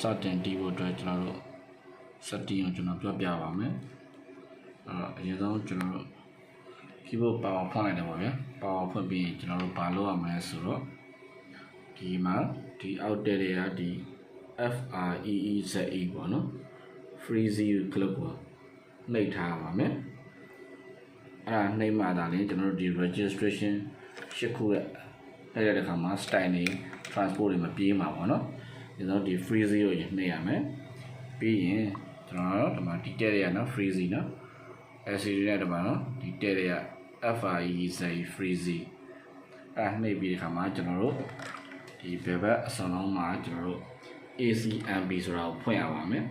စတင်တီးဖို့အတွက်ကျွန်တော်တို့စက်တင်ကိုကျွန်တော်ပြောပြပါမယ်အဲ့တော့အရင်ဆုံးကျွန်တော်တို့ keyboard power ဖွင့်လိုက်တယ်ပေါ့ဗျာ power ဖွင့်ပြီးရင်ကျွန်တော်တို့ဘာလုပ်ရမလဲဆိုတော့ဒီမှာဒီအောက်တဲ့တွေကဒီ F R E E Z E ပေါ့နော် freeze ကို click ကိုနှိပ်ထားပါမယ်အဲ့ဒါနှိပ်မှသာလေကျွန်တော်တို့ဒီ registration ရှစ်ခုရဲ့နှိပ်ရတဲ့ခါမှာ style တွေ transport တွေမပြေးမှာပေါ့နော် ဒီတော့ဒီ freeze ကိုနှိပ်ရမယ်ပြီးရင်ကျွန်တော်တို့ဒီမှာ detail တွေကနော် freeze နော် LCD နဲ့ဒီမှာနော်ဒီတဲ့တွေက FREZ freeze အဲ့နှိပ်ပြီးတဲ့ခါမှာကျွန်တော်တို့ဒီဘယ်ဘက်အစုံလုံးမှာကျွန်တော်တို့ ACMB ဆိုတာကိုဖွင့်ရပါမယ်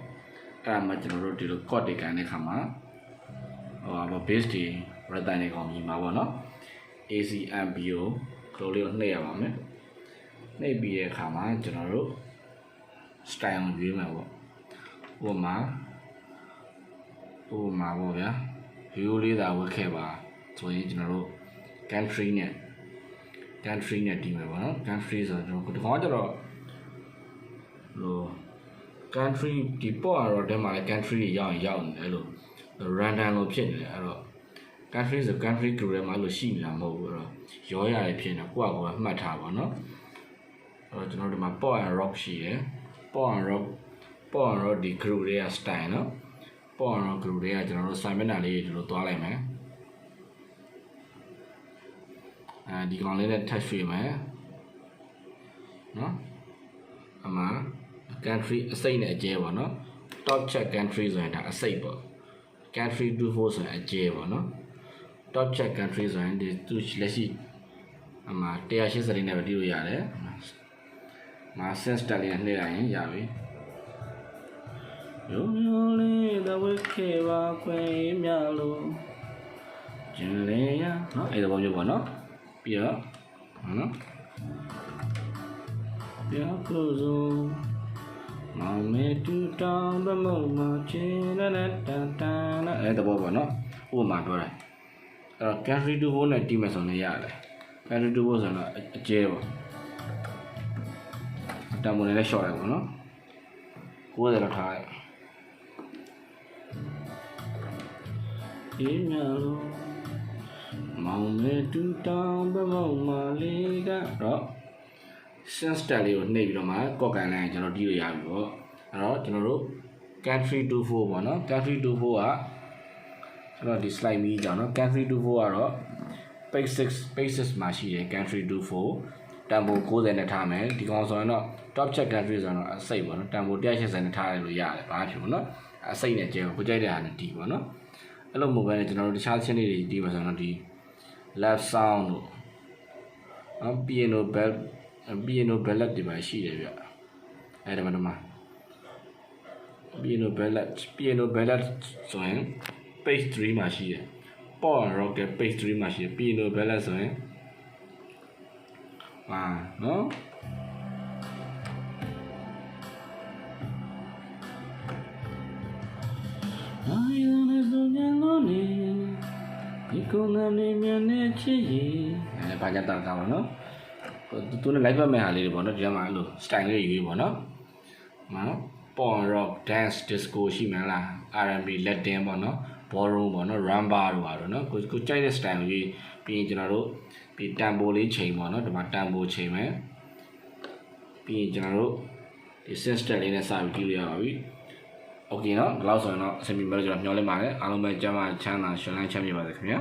အဲ့ဒါမှကျွန်တော်တို့ဒီလို code တွေကန်တဲ့ခါမှာဟိုဘာ base တွေ return တွေကောင်မြင်မှာပေါ့နော် ACMB ကိုခလိုလေးကိုနှိပ်ရပါမယ်နှိပ်ပြီးတဲ့အခါမှာကျွန်တော်တို့ style ကိုရွေးမှာပေါ့ဥပမာဥပမာပေါ့ဗျာ view လေးသာဝတ်ခဲ့ပါဆိုရင်ကျွန်တော်တို့ country နဲ့ country နဲ့တီးမယ်ပေါ့နော် country ဆိုတော့ကျွန်တော်ဒီကောင်ကကျတော့ဟို country ဒီပေါ့ကတော့တဲမှာလည်း country တွေရောက်ရင်ရောက်နေတယ်လို့ random လို့ဖြစ်နေတယ်အဲ့တော့ country ဆို country group ထဲမှာအဲ့လိုရှိနေတာမဟုတ်ဘူးအဲ့တော့ရောရတယ်ဖြစ်နေကိုယ့်အကောမှတ်ထားပါနော်အဲ့တော့ကျွန်တော်ဒီမှာ pop and rock ရှိတယ် pop and rock pop and rock ဒီ group တွေက style နော် pop and rock group တွေကကျွန်တော်တို့ sign မျက်နှာလေးတွေဒီလိုသွားလိုက်မယ်အဲဒီကောင်လေးနဲ့ touch ရွှေ့မယ်နော်အမှ country အစိတ်နဲ့အကျဲပေါ့နော် top check country ဆိုရင်ဒါအစိတ်ပေါ့ country 24ဆိုရင်အကျဲပေါ့နော် top check country ဆိုရင်ဒီသူလက်ရှိအမှ180လေးနဲ့ပဲတီးလို့ရတယ် မ sense တက်လေးနဲ့နှိပ်လိုက်ရင်ရပြီယုံယုံလေးသဝိခေပါခွေမြလို့ကျင်လေရနော်အဲ့ဒါပေါ့မျိုးပေါ့နော်ပြီးတော့ဟုတ်နော်ပြောကုစုမောင်မေတူတောင်းဗမုံမချင်းနနတန်တန်အဲ့ဒါပေါ့ပေါ့နော်ဥပမာပြောတယ်အဲ့တော့ country to go နဲ့တီးမယ်ဆိုရင်ရတယ် country to go ဆိုတော့အကျဲပေါ့ တံမုန်နဲ့ short လိုက်ပေါ့နော်90လောက်ထားလိုက်အေးမြလို့မောင်မေတူတောင်းဗမုံမလေးကတော့ sense style လေးကိုနှိပ်ပြီးတော့မှ ကော့ကန်လိုင်းကျွန်တော်တီးလို့ရပြီပေါ့အဲ့တော့ကျွန်တော်တို့ country to 4ပေါ့နော် country to 4ကကျွန်တော်ဒီ slide မီးကြောင်နော် country to 4ကတော့ page 6 page 6မှာရှိတယ် country to 4 တန်ဖိုး90နဲ့ထားမယ်ဒီကောင်ဆိုရင်တော့ top check country ဆိုတော့အစိတ်ပေါ့နော်တန်ဖိုး180နဲ့ထားရလို့ရတယ်ဘာဖြစ်ပေါ့နော်အစိတ်နဲ့ကျဲကိုကြိုက်တဲ့ဟာနဲ့တီးပေါ့နော်အဲ့လိုမဟုတ်ဘဲနဲ့ကျွန်တော်တို့တခြားချင်းလေးတွေတီးပါဆိုတော့ဒီ left sound တို့နော် piano bell piano ballad တွေပါရှိတယ်ဗျအဲ့ဒါမှတော့မှာ piano ballad piano ballad ဆိုရင် page 3မှာရှိတယ် pop and rock ရဲ့ page 3မှာရှိတယ် piano ballad ဆိုရင် ဟာနော်အာယုန်နဲ့ဆိုညလုံးနေဒီကုန်းနဲ့မြန်းနေချစ်ရီအဲဘာကြတာကောင်းနော်သူသူနဲ့ live မဲ့ဟာလေးတွေပေါ့နော်ဒီမှာအဲ့လို style လေးတွေရွေးပေါ့နော်နော် pop and rock dance disco ရှိမှလား R&B Latin ပေါ့နော် borrow ပေါ့နော် rumba တို့ဟာတော့နော်ကိုကိုကြိုက်တဲ့ style ကိုရေးပြီးရင်ကျွန်တော်တို့ပြီး tempo လေးချိန်ပေါ့နော်ဒီမှာ tempo ချိန်မယ်ပြီးရင်ကျွန်တော်တို့ဒီ system လေးနဲ့စပြီးကြည့်လို့ရပါပြီ okay နော်ဒီလောက်ဆိုရင်တော့အဆင်ပြေမယ်လို့ကျွန်တော်မျှော်လင့်ပါတယ်အားလုံးပဲကျမ်းမာချမ်းသာရှင်လန်းချမ်းမြေပါစေခင်ဗျာ